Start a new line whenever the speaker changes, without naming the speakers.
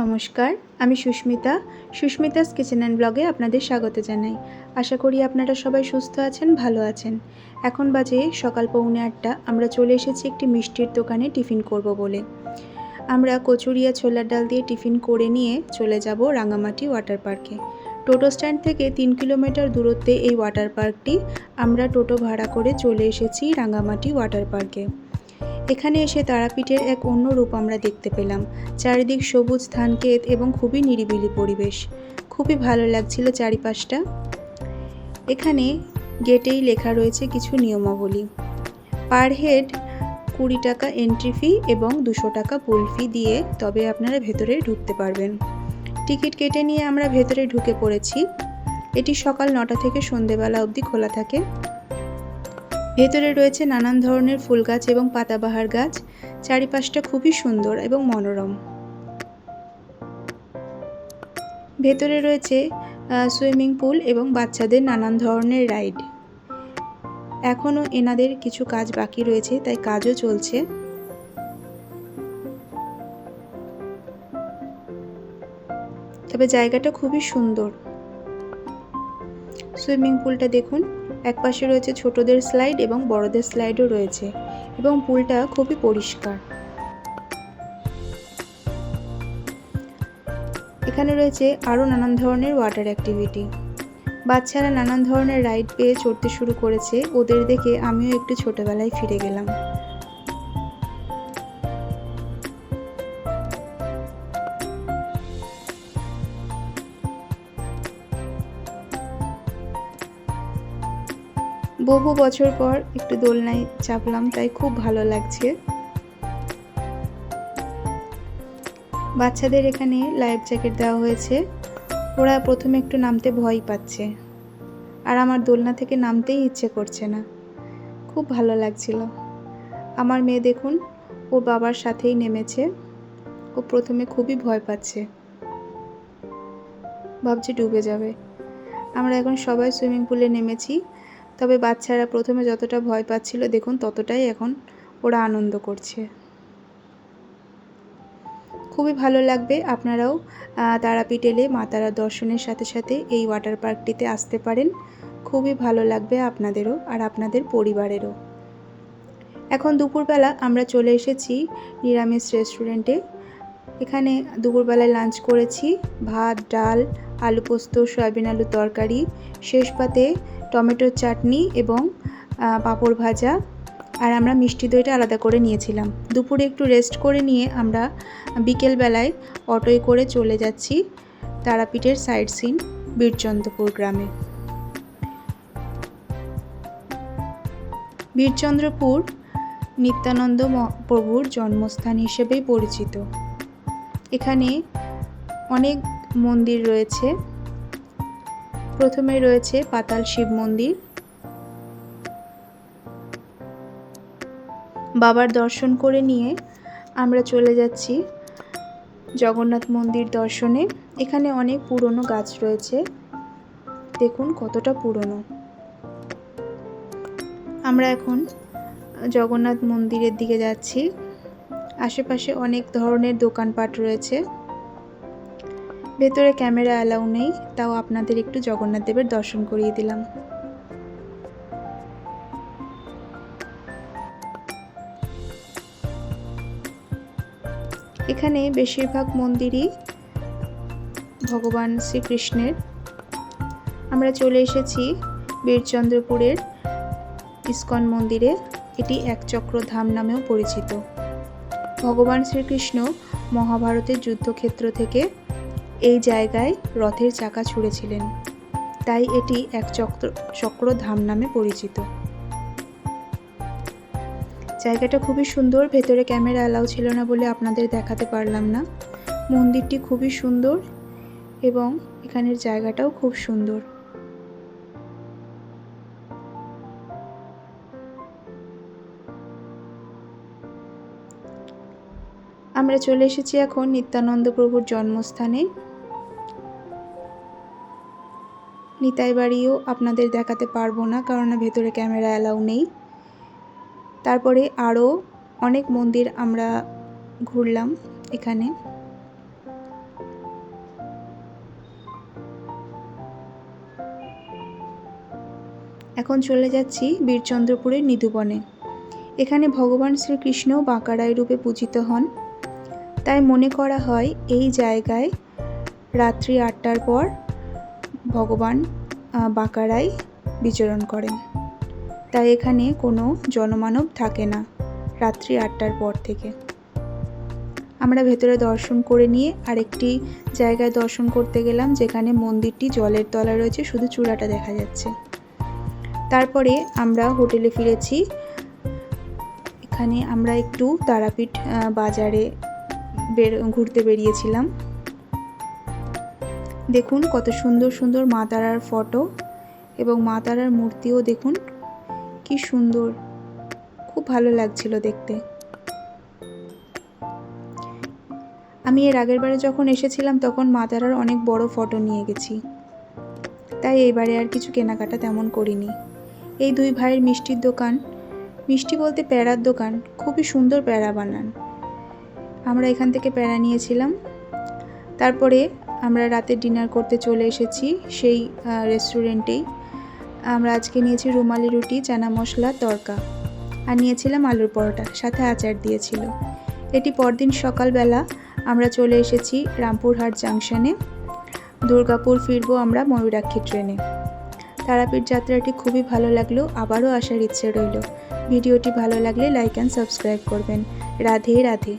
নমস্কার, আমি Susmita, Susmita's kitchen and ব্লগে আপনাদের স্বাগত জানাই। আশা করি আপনারা সবাই সুস্থ আছেন, ভালো আছেন। এখন বাজে সকাল পৌনে আটটা, আমরা চলে এসেছি একটি মিষ্টির দোকানে টিফিন করব বলে। আমরা কচুরিয়া ছোলার ডাল দিয়ে টিফিন করে নিয়ে চলে যাব রাঙামাটি ওয়াটার পার্কে। টোটো স্ট্যান্ড থেকে তিন কিলোমিটার দূরত্বে এই ওয়াটার পার্কটি আমরা টোটো ভাড়া করে চলে এসেছি রাঙামাটি ওয়াটার পার্কে। এখানে এসে তারাপীঠের এক অন্য রূপ আমরা দেখতে পেলাম, চারিদিক সবুজ ধানক্ষেত এবং খুবই নিরিবিলি পরিবেশ। খুবই ভালো লাগছিল চারিপাশটা। এখানে গেটেই লেখা রয়েছে কিছু নিয়মাবলী। পার হেড কুড়ি টাকা এন্ট্রি ফি এবং দুশো টাকা পুল ফি দিয়ে তবে আপনারা ভেতরে ঢুকতে পারবেন। টিকিট কেটে নিয়ে আমরা ভেতরে ঢুকে পড়েছি। এটি সকাল নটা থেকে সন্ধেবেলা অবধি খোলা থাকে। ভেতরে রয়েছে নানান ধরনের ফুল গাছ এবং পাতাবাহার গাছ। চারিপাশটা খুবই সুন্দর এবং মনোরম। ভেতরে রয়েছে সুইমিং পুল এবং বাচ্চাদের নানান ধরনের রাইড। এখনও এনাদের কিছু কাজ বাকি রয়েছে, তাই কাজও চলছে। তবে জায়গাটা খুবই সুন্দর। সুইমিং পুলটা দেখুন এক পাশে রয়েছে ছোটদের স্লাইড এবং বড়দের স্লাইডও রয়েছে এবং পুলটা খুবই পরিষ্কার। এখানে রয়েছে আরও নানান ধরনের ওয়াটার অ্যাক্টিভিটি বাচ্চারা নানান ধরনের রাইড পেয়ে চড়তে শুরু করেছে। ওদের দেখে আমিও একটু ছোটবেলায় ফিরে গেলাম। বহু বছর পর একটু দোলনায় চাপলাম, তাই খুব ভালো লাগছে। বাচ্চাদের এখানে লাইফ জ্যাকেট দেওয়া হয়েছে। ওরা প্রথমে একটু নামতে ভয় পাচ্ছে। আর আমার দোলনা থেকে নামতেই ইচ্ছে করছে না। খুব ভালো লাগছিল। আমার মেয়ে দেখুন, ও বাবার সাথেই নেমেছে। ও প্রথমে খুবই ভয় পাচ্ছে। ভাবছি ডুবে যাবে। আমরা এখন সবাই সুইমিং পুলে নেমেছি। তবে বাচ্চারা প্রথমে যতটা ভয় পাচ্ছিল, দেখুন, ততটাই এখন ওরা আনন্দ করছে। খুবই ভালো লাগবে আপনারাও তারাপীঠ এলে মা তারা দর্শনের সাথে সাথে এই ওয়াটার পার্কটিতে আসতে পারেন। খুবই ভালো লাগবে আপনাদেরও আর আপনাদের পরিবারেরও। এখন দুপুরবেলা আমরা চলে এসেছি নিরামিষ রেস্টুরেন্টে। এখানে দুপুরবেলায় লাঞ্চ করেছি ভাত, ডাল, আলু পোস্ত, সয়াবিন আলু তরকারি, শেষ পাতে টমেটোর চাটনি এবং পাঁপড় ভাজা আর আমরা মিষ্টি দইটা আলাদা করে নিয়েছিলাম। দুপুরে একটু রেস্ট করে নিয়ে আমরা বিকেলবেলায় অটোয় করে চলে যাচ্ছি তারাপীঠের সাইড সিন বীরচন্দ্রপুর গ্রামে। বীরচন্দ্রপুর নিত্যানন্দ প্রভুর জন্মস্থান হিসেবেই পরিচিত। এখানে অনেক মন্দির রয়েছে। প্রথমে রয়েছে পাতাল শিব মন্দির। বাবার দর্শন করে নিয়ে আমরা চলে যাচ্ছি জগন্নাথ মন্দির দর্শনে। এখানে অনেক পুরনো গাছ রয়েছে। দেখুন কতটা পুরনো। আমরা এখন জগন্নাথ মন্দিরের দিকে যাচ্ছি। আশেপাশে অনেক ধরনের দোকানপাট রয়েছে। ভেতরে ক্যামেরা অ্যালাউ নেই, তাও আপনাদের একটু জগন্নাথ দেবের দর্শন করিয়ে দিলাম। এখানে বেশিরভাগ মন্দিরই ভগবান শ্রীকৃষ্ণের। আমরা চলে এসেছি বীরচন্দ্রপুরের ইস্কন মন্দিরে, এটি একচক্র ধাম নামেও পরিচিত। ভগবান শ্রীকৃষ্ণ মহাভারতের যুদ্ধক্ষেত্র থেকে এই জায়গায় রথের চাকা ছুঁড়েছিলেন। তাই এটি এক চক্র চক্র ধাম নামে পরিচিত। জায়গাটা খুবই সুন্দর, ভেতরে ক্যামেরা অ্যালাউ ছিল না বলে আপনাদের দেখাতে পারলাম না। মন্দিরটি খুবই সুন্দর এবং এখানের জায়গাটাও খুব সুন্দর। আমরা চলে এসেছি এখন নিত্যানন্দ প্রভুর জন্মস্থানে। নিতাই বাড়িও আপনাদের দেখাতে পারব না কারণ ভেতরে ক্যামেরা অ্যালাউ নেই। তারপরে আরও অনেক মন্দির আমরা ঘুরলাম এখানে। এখন চলে যাচ্ছি বীরচন্দ্রপুরের নিধুবনে। এখানে ভগবান শ্রীকৃষ্ণ বাঁকারায় রূপে পূজিত হন। তাই মনে করা হয় এই জায়গায় রাত্রি আটটার পর ভগবান আহ, বাঁকারায় বিচরণ করেন। তাই এখানে কোনো জনমানব থাকে না রাত্রি আটটার পর থেকে। আমরা ভেতরে দর্শন করে নিয়ে আরেকটি জায়গায় দর্শন করতে গেলাম যেখানে মন্দিরটি জলের তলা রয়েছে শুধু চূড়াটা দেখা যাচ্ছে। তারপরে আমরা হোটেলে ফিরেছি। এখানে আমরা একটু তারাপীঠ বাজারে বের ঘুরতে বেরিয়েছিলাম। দেখুন কত সুন্দর সুন্দর মা তারার ফটো এবং মা তারার মূর্তিও দেখুন। কি সুন্দর। খুব ভালো লাগছিল দেখতে। আমি এর আগের বারে যখন এসেছিলাম তখন মা তারার অনেক বড় ফটো নিয়ে গেছি। তাই এইবারে আর কিছু কেনাকাটা তেমন করিনি। এই দুই ভাইয়ের মিষ্টির দোকান, মিষ্টি বলতে প্যারার দোকান, খুবই সুন্দর প্যারা বানান। আমরা এখান থেকে প্যারা নিয়েছিলাম। তারপরে আমরা রাতে ডিনার করতে চলে এসেছি সেই রেস্টুরেন্টেই আমরা আজকে নিয়েছি রুমালি রুটি, চানা মশলা তড়কা আর নিয়েছিলাম আলুর পরোটা, সাথে আচার দিয়েছিল। এটি পরদিন সকালবেলা আমরা চলে এসেছি রামপুরহাট জাংশনে। দুর্গাপুর ফিরবো আমরা ময়ূরাক্ষী ট্রেনে। তারাপীঠ যাত্রাটি খুবই ভালো লাগল, আবারও আসার ইচ্ছে রইল। ভিডিওটি ভালো লাগলে লাইক অ্যান্ড সাবস্ক্রাইব করবেন। রাধে রাধে।